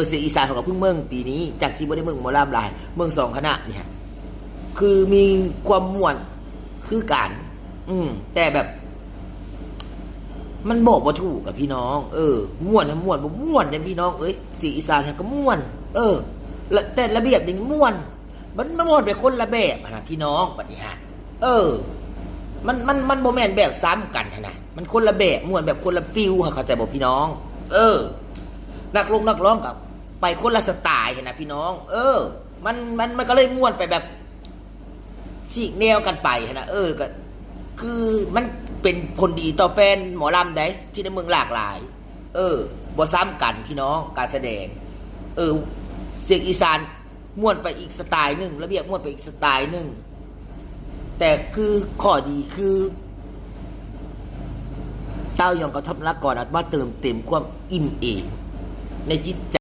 อเสียงอีสานเขาก็เพิ่งเมืองปีนี้ จากที่บ่ได้เมืองหมอลำหลาย เมืองสองคณะเนี่ย คือมีความม่วนคือกันอืม แต่แบบ มันบอกว่าถูกกับพี่น้อง เออม่วนนะม่วนบ่ม่วนเนี่ยพี่น้องเอ้ยเสียงอีสานเนี่ยก็ม่วน เออและแต่ระเบียบนี่ม่วน มันมันม่วนไปคนละแบบนะพี่น้องปฏิหารเออ มันมันมันโมแมนแบบซ้ำกันนะมันคนละแบบม่วนแบบคนละฟิลค่ะเข้าใจบอกพี่น้อง เออ นักลงนักร้องกับ ไปคนละสไตล์หั้นนะพี่น้อง เออ มันมันมันก็เลยม่วนไปแบบฉีกแนวกันไปหั้นนะเออก็คือมันเป็นผลดีต่อแฟนหมอลำได้ที่ในเมืองหลากหลาย เออบ่ซ้ำกันพี่น้องการแสดง เออ เสียงอีสานม่วนไปอีกสไตล์หนึ่งระเบียบม่วนไปอีกสไตล์หนึ่งแต่คือข้อดีคือ เต้ายองกับทัพนักก่อนอมาเติมเต็มความอิ่มเอมในจิตใจ